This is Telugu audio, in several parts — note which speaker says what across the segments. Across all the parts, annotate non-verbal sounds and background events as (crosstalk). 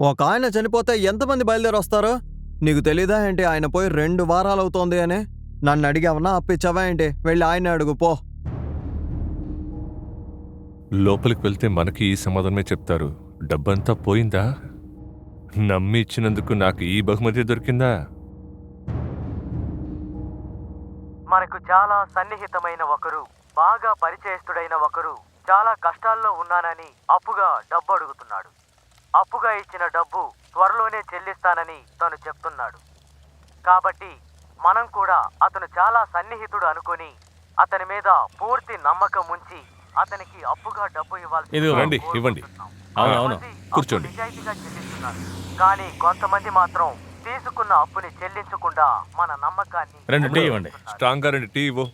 Speaker 1: ఒక ఆయన చనిపోతే ఎంతమంది బయలుదేరి వస్తారు నీకు తెలీదా ఏంటి? ఆయన పోయి రెండు వారాలు అవుతోంది అని. నన్ను అడిగావనా అప్పిచ్చావా ఏంటి? వెళ్ళి ఆయన అడుగు పో.
Speaker 2: లోపలికి వెళ్తే మనకి ఈ సమాధానమే చెప్తారు. డబ్బంతా పోయిందా? నమ్మి ఇచ్చినందుకు నాకు ఈ బహుమతి దొరికిందా?
Speaker 3: మనకు చాలా సన్నిహితమైన ఒకరు బాగా పరిచయస్తుడైన ఒకరు చాలా కష్టాల్లో ఉన్నానని అప్పుగా డబ్బు అడుగుతున్నాడు. అప్పుగా ఇచ్చిన డబ్బు త్వరలోనే చెల్లిస్తానని తను చెప్తున్నాడు కాబట్టి మనం కూడా అతను చాలా సన్నిహితుడు అనుకొని అతని మీద పూర్తి నమ్మకం ఉంచి అతనికి అప్పుగా డబ్బు
Speaker 2: రండి, ఇవ్వండి.
Speaker 4: అవును, అవును.
Speaker 2: కూర్చోండి.
Speaker 3: నిజాయితీగా చెల్లిస్తున్నారు కానీ కొంతమంది మాత్రం తీసుకున్న అప్పుని చెల్లించకుండా మన నమ్మకాన్ని
Speaker 4: రెండు టీ ఇవ్వండి.
Speaker 3: వదులుతున్నారు.
Speaker 2: స్ట్రాంగ్గా రెండు టీ ఇవ్వు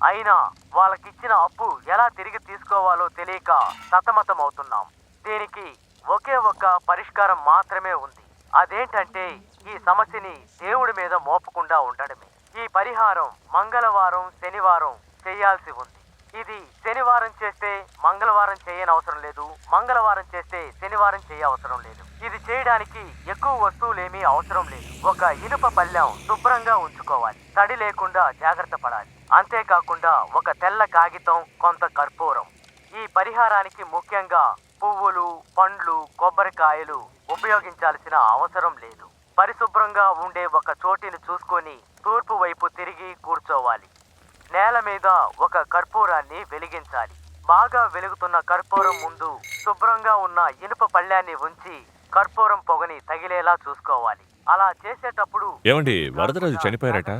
Speaker 3: అయినా వాళ్ళకిచ్చిన అప్పు ఎలా తిరిగి తీసుకోవాలో తెలియక సతమతమవుతున్నాం దీనికి ఒకే ఒక్క పరిష్కారం మాత్రమే ఉంది. అదేంటంటే ఈ సమస్యని దేవుడి మీద మోపకుండా ఉండడమే. ఈ పరిహారం మంగళవారం శనివారం చేయాల్సి ఉంది. ఇది శనివారం చేస్తే మంగళవారం చేయనవసరం లేదు. మంగళవారం చేస్తే శనివారం చేయవసరం లేదు. ఇది చేయడానికి ఎక్కువ వస్తువులేమీ అవసరం లేదు. ఒక ఇనుప పళ్ళెం శుభ్రంగా ఉంచుకోవాలి. తడి లేకుండా జాగ్రత్త పడాలి. అంతేకాకుండా ఒక తెల్ల కాగితం కొంత కర్పూరం. ఈ పరిహారానికి ముఖ్యంగా పువ్వులు పండ్లు కొబ్బరికాయలు ఉపయోగించాల్సిన అవసరం లేదు. పరిశుభ్రంగా ఉండే ఒక చోటిని చూసుకొని తూర్పు వైపు తిరిగి కూర్చోవాలి. నేల మీద ఒక కర్పూరాన్ని వెలిగించాలి. బాగా వెలుగుతున్న కర్పూరం ముందు శుభ్రంగా ఉన్న ఇనుప పళ్ళాన్ని ఉంచి కర్పూరం పొగని తగిలేలా చూసుకోవాలి. అలా చేసేటప్పుడు
Speaker 2: ఏమండి వరదరాజు చనిపోయారట?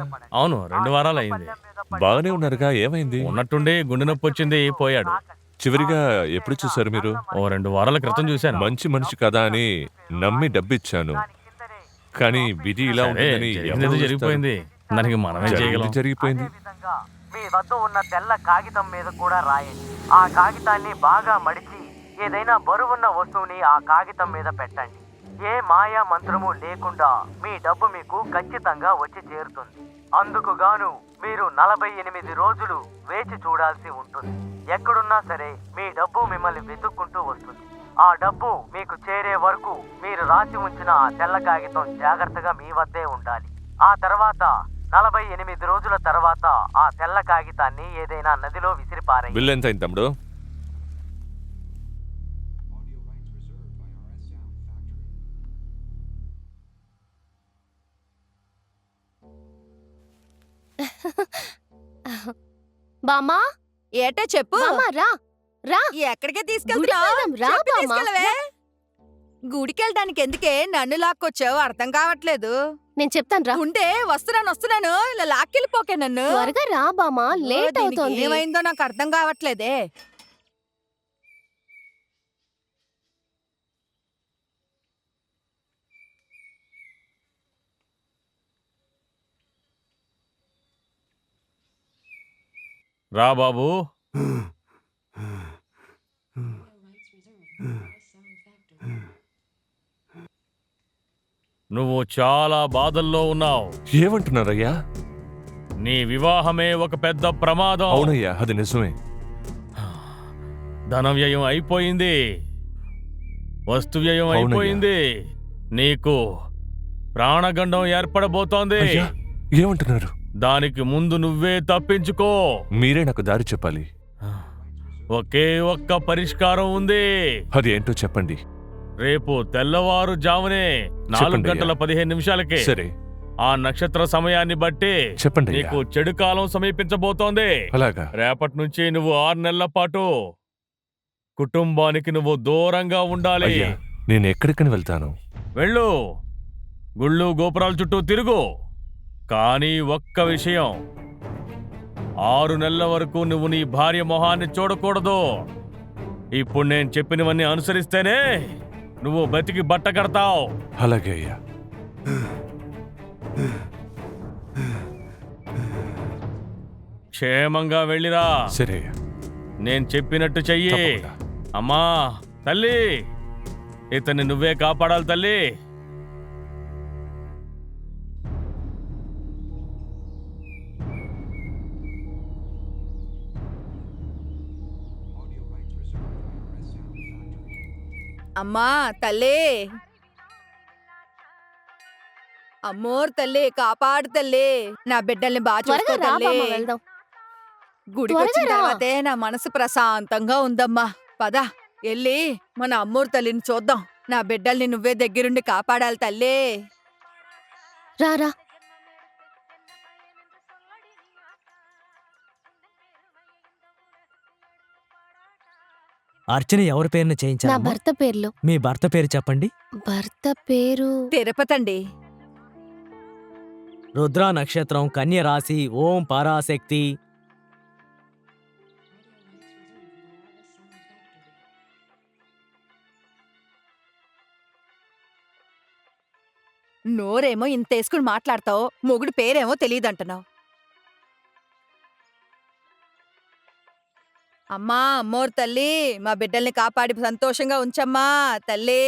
Speaker 4: అవును రెండు వారాలు అయింది
Speaker 2: బాగానే ఉన్నారుగా ఏమైంది?
Speaker 4: ఉన్నట్టుండి గుండె నొప్పి వచ్చింది పోయాడు.
Speaker 2: చివరిగా ఎప్పుడు చూశారు మీరు?
Speaker 4: ఓ రెండు వారాల క్రితం చూశాను.
Speaker 2: మంచి మనిషి కదా అని నమ్మి డబ్బిచ్చాను. కానీ విధి ఇలా
Speaker 4: సరే,
Speaker 2: ఉంటుందని
Speaker 4: జరిగింది
Speaker 2: ఎవరు
Speaker 4: జరిగిపోయింది. దానికి మనమే చేయగలం.
Speaker 2: జరిగిపోయింది.
Speaker 3: అదేవిధంగా మీ వద్ద ఉన్న తెల్ల కాగితం మీద కూడా రాయండి. ఆ కాగితాన్ని బాగా మడిచి ఏదైనా బరువున్న వస్తువుని ఆ కాగితం మీద పెట్టండి. ఏ మాయా మంత్రము లేకుండా మీ డబ్బు మీకు ఖచ్చితంగా వచ్చి చేరుతుంది. అందుకు గాను మీరు నలభై ఎనిమిది రోజులు వేచి చూడాల్సి ఉంటుంది. ఎక్కడున్నా సరే మీ డబ్బు మిమ్మల్ని వెతుక్కుంటూ వస్తుంది. ఆ డబ్బు మీకు చేరే వరకు మీరు రాసి ఉంచిన ఆ తెల్ల కాగితం జాగ్రత్తగా మీ వద్దే ఉండాలి. ఆ తర్వాత నలభై ఎనిమిది రోజుల తర్వాత ఆ తెల్ల కాగితాన్ని ఏదైనా నదిలో విసిరిపారే
Speaker 2: బిల్లు ఎంత అయింది తమ్ముడు? (laughs)
Speaker 5: బామా
Speaker 6: ఏటా చెప్పు.
Speaker 5: బామా రా. రా.
Speaker 6: ఎక్కడికే తీసుకెళ్తున్నావు? గుడికెళ్ళడానికి ఎందుకే నన్ను లాక్కొచ్చావు అర్థం కావట్లేదు.
Speaker 5: నేను చెప్తాను రా.
Speaker 6: ఉండే వస్తున్నాను వస్తున్నాను ఇలా లాక్కెళ్ళిపోకే నన్ను.
Speaker 5: త్వరగా రా బామా లేట్ అవుతోంది.
Speaker 6: ఏమైందో నాకు అర్థం కావట్లేదే.
Speaker 4: రా బాబు. నువ్వు చాలా బాధల్లో ఉన్నావు.
Speaker 2: ఏమంటున్నారయ్యా?
Speaker 4: నీ వివాహమే ఒక పెద్ద ప్రమాదం.
Speaker 2: అవునయ్యా అది నిజమే.
Speaker 4: ధన వ్యయం అయిపోయింది. వస్తు వ్యయం. అయిపోయింది. నీకు ప్రాణగండం ఏర్పడబోతోంది.
Speaker 2: ఏమంటున్నారు?
Speaker 4: దానికి ముందు నువ్వే తప్పించుకో.
Speaker 2: మీరే నాకు దారి చెప్పాలి.
Speaker 4: ఒకే ఒక్క పరిష్కారం ఉంది.
Speaker 2: అది ఏంటో చెప్పండి.
Speaker 4: రేపు తెల్లవారుజామునే నాలుగు
Speaker 2: చెప్పండి
Speaker 4: గంటల. పదిహేను నిమిషాలకే
Speaker 2: సరే.
Speaker 4: ఆ నక్షత్ర సమయాన్ని బట్టి
Speaker 2: చెప్పండి.
Speaker 4: నీకు చెడు కాలం సమీపించబోతోంది.
Speaker 2: అలాగా.
Speaker 4: రేపటి నుంచి నువ్వు ఆరు నెలల పాటు కుటుంబానికి నువ్వు దూరంగా ఉండాలి.
Speaker 2: నేను ఎక్కడికని వెళ్తాను?
Speaker 4: వెళ్ళు. గుళ్ళు గోపురాల చుట్టూ తిరుగు. కానీ ఒక్క విషయం. ఆరు నెలల వరకు నువ్వు నీ భార్య మొహాన్ని చూడకూడదు. ఇప్పుడు నేను చెప్పినవన్నీ అనుసరిస్తేనే నువ్వు బతికి బట్ట కడతావు.
Speaker 2: అలాగే అయ్యా.
Speaker 4: క్షేమంగా వెళ్ళిరా.
Speaker 2: సరే అయ్యా.
Speaker 4: నేను చెప్పినట్టు చెయ్యి.
Speaker 2: తప్పకుండా.
Speaker 4: అమ్మా తల్లి. ఇతన్ని నువ్వే కాపాడాలి తల్లి.
Speaker 6: అమ్మా తల్లే. అమ్మోర్ తల్లే కాపాడు తల్లే. నా బిడ్డల్ని బాగా తల్లే. గుడికి వచ్చిన తర్వాతే నా మనసు ప్రశాంతంగా ఉందమ్మా. పద వెళ్ళి మన అమ్మోర్ తల్లిని చూద్దాం. నా బిడ్డల్ని నువ్వే దగ్గరుండి కాపాడాలి తల్లే.
Speaker 5: రారా
Speaker 7: అర్చన ఎవరి పేరున
Speaker 5: నా
Speaker 7: చేయించారు
Speaker 5: భర్త పేర్లు.
Speaker 7: మీ భర్త పేరు చెప్పండి.
Speaker 5: భర్త పేరు?
Speaker 6: తిరుపతండి.
Speaker 7: రుద్ర నక్షత్రం కన్య రాశి ఓం పరాశక్తి.
Speaker 6: నోరేమో ఇంత వేసుకుని మాట్లాడతావు మొగుడు పేరేమో తెలియదంటున్నావు. అమ్మా అమ్మోరు తల్లి మా బిడ్డల్ని కాపాడి సంతోషంగా ఉంచమ్మా తల్లి.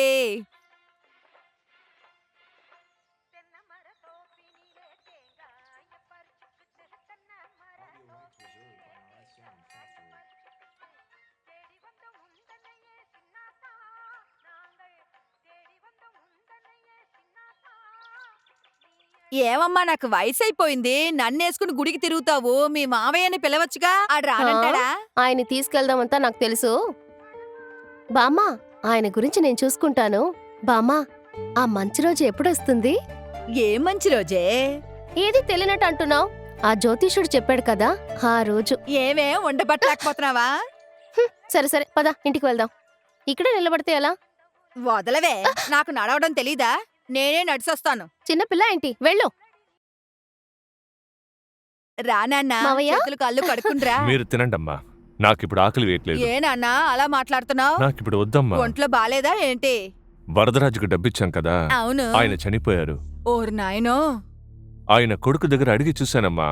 Speaker 6: ఏమమ్మా నాకు వయసు అయిపోయింది నన్నేసుకుని గుడికి తిరుగుతావు. మీ మావయ్యని పిలవచ్చుగా? ఆడు రానంటాడా?
Speaker 5: ఆయన తీసుకెళ్దామంతా నాకు తెలుసు. బామ్మా ఆయన గురించి నేను చూసుకుంటాను. బామ్మా ఆ మంచి రోజు ఎప్పుడొస్తుంది?
Speaker 6: ఏం మంచి రోజే?
Speaker 5: ఏది తెలియనట్టు అంటున్నావు? ఆ జ్యోతిషుడు చెప్పాడు కదా ఆ రోజు.
Speaker 6: ఏమే ఉండబట్టలేకపోతున్నావా?
Speaker 5: సరే సరే పద ఇంటికి వెళ్దాం. ఇక్కడే నిలబడితే ఎలా?
Speaker 6: వదలవే. నాకు నడవడం తెలీదా? నేనే నడిచొస్తాను
Speaker 5: చిన్నపిల్ల ఏంటి? వెళ్ళు.
Speaker 6: రానన్నా
Speaker 5: మావయ్య?
Speaker 6: చేతులు కళ్ళు కడుకుండ్రా (laughs)
Speaker 2: మీరు తినండమ్మా. నాకిప్పుడు ఆకలి వేయట్లేదు.
Speaker 6: ఏ నాన్నా అలా మాట్లాడుతున్నావు?
Speaker 2: నాకిప్పుడు వద్దమ్మా.
Speaker 6: ఒంట్లో బాలేదా ఏంటి?
Speaker 2: వరదరాజుకు డబ్బిచ్చాం కదా.
Speaker 6: అవును.
Speaker 2: ఆయన చనిపోయారు.
Speaker 6: ఓరు నాయనో.
Speaker 2: ఆయన కొడుకు దగ్గర అడిగి చూశానమ్మా.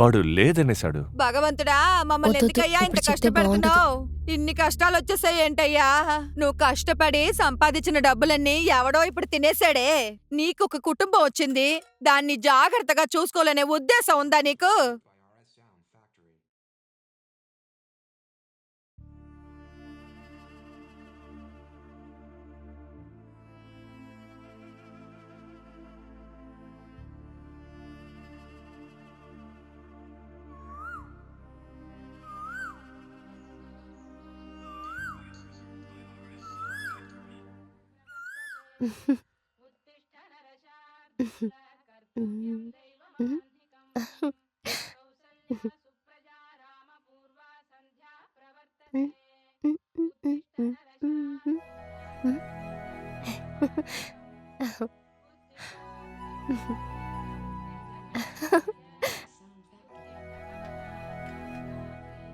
Speaker 2: వాడు లేదనేశాడు.
Speaker 6: భగవంతుడా మమ్మల్ని ఎందుకయ్యా ఇంత
Speaker 5: ఇప్పుడు చెప్తే
Speaker 6: కష్టపెడుతున్నావు? ఇన్ని కష్టాలు వచ్చేసాయి ఏంటయ్యా? నువ్వు కష్టపడి సంపాదించిన డబ్బులన్నీ ఎవడో ఇప్పుడు తినేసాడే నీకు ఒక కుటుంబం వచ్చింది. దాన్ని జాగ్రత్తగా చూసుకోవాలనే ఉద్దేశం ఉందా నీకు?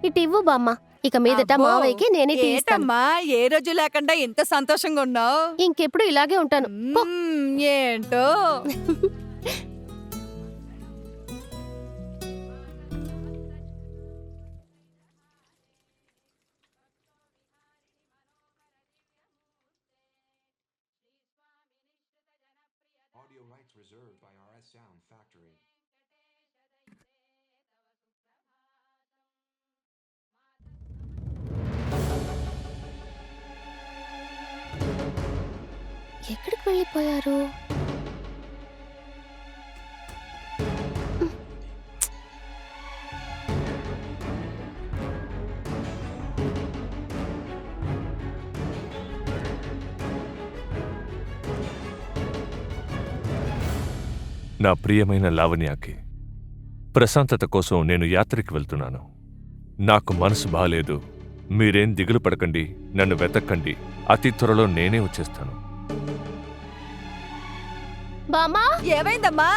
Speaker 5: ఇటు ఇవ్వు బామ్మ. ఇక మీదట
Speaker 6: అబ్బో,
Speaker 5: మావయ్యకి నేనే
Speaker 6: ఏంటమ్మా? ఏ రోజు లేకుండా ఇంత సంతోషంగా ఉన్నావు?
Speaker 5: ఇంకెప్పుడు ఇలాగే ఉంటాను. పో.
Speaker 6: ఏంటో?
Speaker 8: Audio rights reserved by RS Sound Factory.
Speaker 5: ఎక్కడికి వెళ్ళిపోయారు?
Speaker 2: నా ప్రియమైన లావణ్యాకి ప్రశాంతత కోసం నేను యాత్రకి వెళ్తున్నాను. నాకు మనసు బాలేదు. మీరేం దిగులు పడకండి నన్ను వెతక్కండి. అతి త్వరలో నేనే వచ్చేస్తాను.
Speaker 5: బామ్మా
Speaker 6: ఏమైందమ్మా?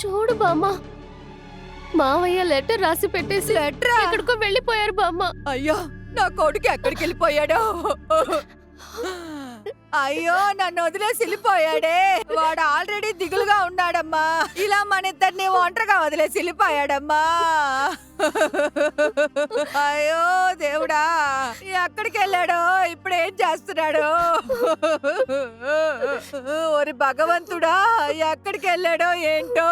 Speaker 5: చూడు బామ్మ మావయ్య లెటర్ రాసి పెట్టేసి
Speaker 6: లెటరా?
Speaker 5: ఎక్కడికో వెళ్ళిపోయారు బామ్మ
Speaker 6: అయ్యో నా కొడుకు ఎక్కడికి వెళ్ళిపోయాడు అయ్యో నన్ను వదిలేసి వెళ్ళిపోయాడే. వాడు ఆల్రెడీ దిగులుగా ఉన్నాడమ్మా. ఇలా మన ఇద్దరిని ఒంటరిగా వదిలేసి వెళ్ళిపోయాడమ్మా. అయ్యో దేవుడా. ఎక్కడికి వెళ్ళాడో ఇప్పుడు ఏం చేస్తున్నాడు. ఒరి భగవంతుడా ఎక్కడికి వెళ్ళాడో ఏంటో.